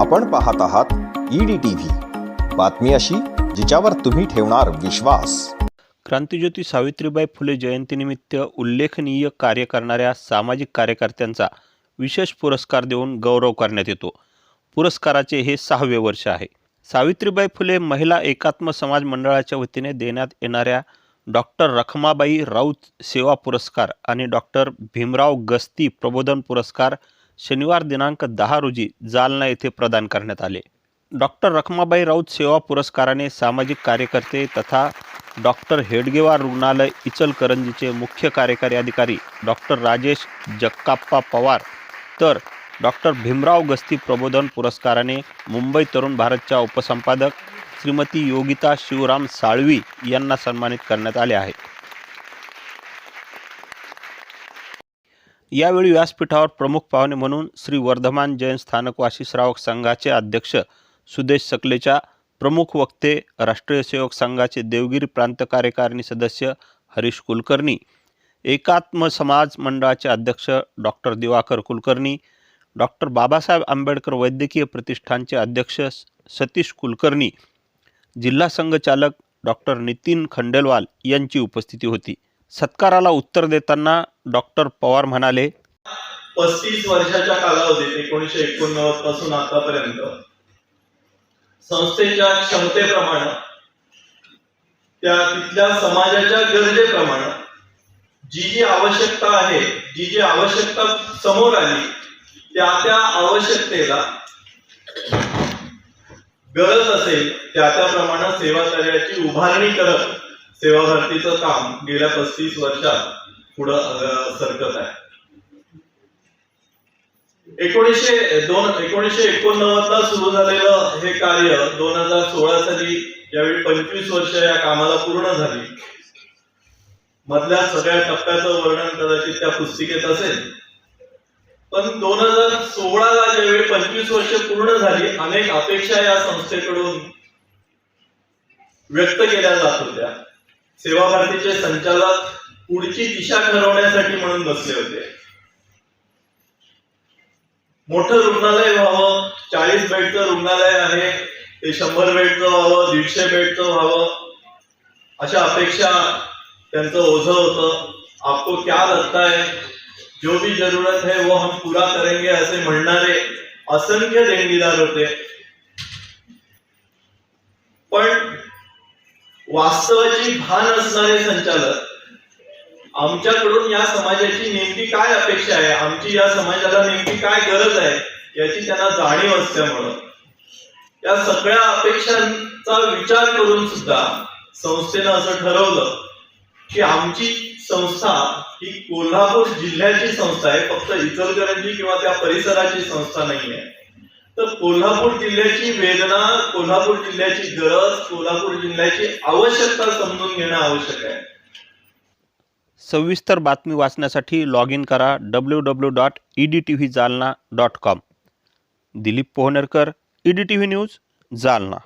आपण पाहत आहात ईडी टीव्ही बातमी अशी जिच्यावर तुम्ही ठेवणार विश्वास. क्रांतिज्योती सावित्रीबाई फुले जयंतीनिमित्त उल्लेखनीय कार्य करणाऱ्या सामाजिक कार्यकर्त्यांचा विशेष पुरस्कार देऊन गौरव करण्यात येतो. पुरस्काराचे हे सहावे वर्ष आहे. सावित्रीबाई फुले महिला एकात्म समाज मंडळाच्या वतीने देण्यात येणाऱ्या डॉक्टर रखमाबाई राऊत सेवा पुरस्कार आणि डॉक्टर भीमराव गस्ती प्रबोधन पुरस्कार शनिवार दिनांक दहा रोजी जालना येथे प्रदान करण्यात आले. डॉक्टर रखमाबाई राऊत सेवा पुरस्काराने सामाजिक कार्यकर्ते तथा डॉक्टर हेडगेवार रुग्णालय इचलकरंजीचे मुख्य कार्यकारी अधिकारी डॉक्टर राजेश जक्काप्पा पवार तर डॉक्टर भीमराव गस्ती प्रबोधन पुरस्काराने मुंबई तरुण भारतच्या उपसंपादक श्रीमती योगिता शिवराम साळवी यांना सन्मानित करण्यात आले आहे. यावेळी व्यासपीठावर प्रमुख पाहुणे म्हणून श्री वर्धमान जैन स्थानकवासी श्रावक संघाचे अध्यक्ष सुदेश सकलेच्या प्रमुख वक्ते राष्ट्रीय सेवक संघाचे देवगिरी प्रांत कार्यकारिणी सदस्य हरीश कुलकर्णी एकात्म समाज मंडळाचे अध्यक्ष डॉक्टर दिवाकर कुलकर्णी डॉक्टर बाबासाहेब आंबेडकर वैद्यकीय प्रतिष्ठानचे अध्यक्ष सतीश कुलकर्णी जिल्हा संघचालक डॉक्टर नितीन खंडेलवाल यांची उपस्थिती होती. सत्काराला उत्तर देताना डॉक्टर पवार म्हणाले पस्तीस वर्षाच्या कालावधीत एकोणीसशे एकोणनव्वदपासून आतापर्यंत संस्थेच्या क्षमतेप्रमाणे त्या तिथल्या समाजाच्या गरजेप्रमाणे जी जी आवश्यकता आहे जी जी आवश्यकता समोर आली त्या त्या आवश्यकतेला गरज असेल त्या त्याप्रमाणे सेवा कार्याची उभारणी करत सेवा भारतीचं काम गेल्या पस्तीस वर्षात पुढं सरकत आहे. एकोणीसशे दोन एकोणीसशे एकोणनव्वद ला सुरू झालेलं हे कार्य दोन हजार सोळा साली यावेळी पंचवीस वर्ष या कामाला पूर्ण झाली. मधल्या सगळ्या टप्प्याचं वर्णन कदाचित त्या पुस्तिकेत असेल. पण दोन हजार सोळाला ज्यावेळी पंचवीस वर्ष पूर्ण झाली अनेक अपेक्षा या संस्थेकडून व्यक्त केल्या जात होत्या. सेवा भारतीचे संचालक पुढची दिशा ठरवण्यासाठी म्हणून बसले होते. मोठं रुग्णालय व्हावं चाळीस बेडचं रुग्णालय आहे ते शंभर बेडचं व्हावं दीडशे बेडचं व्हावं अशा अपेक्षा त्यांचं ओझं होतं. आपको क्या लगता है? जो भी जरूरत है वो हम पूरा करेंगे असे म्हणणारे असंख्य देणगीदार होते. पण वास्तवाची भान असणारे संचालक आमच्याकडून या समाजाची नेमकी काय अपेक्षा आहे? आमची या समाजाला नेमकी काय गरज आहे? याची त्यांना जाणीव असल्यामुळं या सगळ्या अपेक्षांचा विचार करून सुद्धा संस्थेनं असं ठरवलं की आमची संस्था ही कोल्हापूर जिल्ह्याची संस्था आहे फक्त इचलकरंजी किंवा त्या परिसराची संस्था नाही आहे तर कोल्हापूर जिल्ह्याची वेदना कोल्हापूर जिल्ह्याची गरज कोल्हापूर जिल्ह्याची आवश्यकता समजून घेणं आवश्यक आहे. सविस्तर बातमी वाचण्यासाठी लॉग इन करा W W dot E D T V Jalna dot com Dilip Pohnerkar E D T V news Jalna.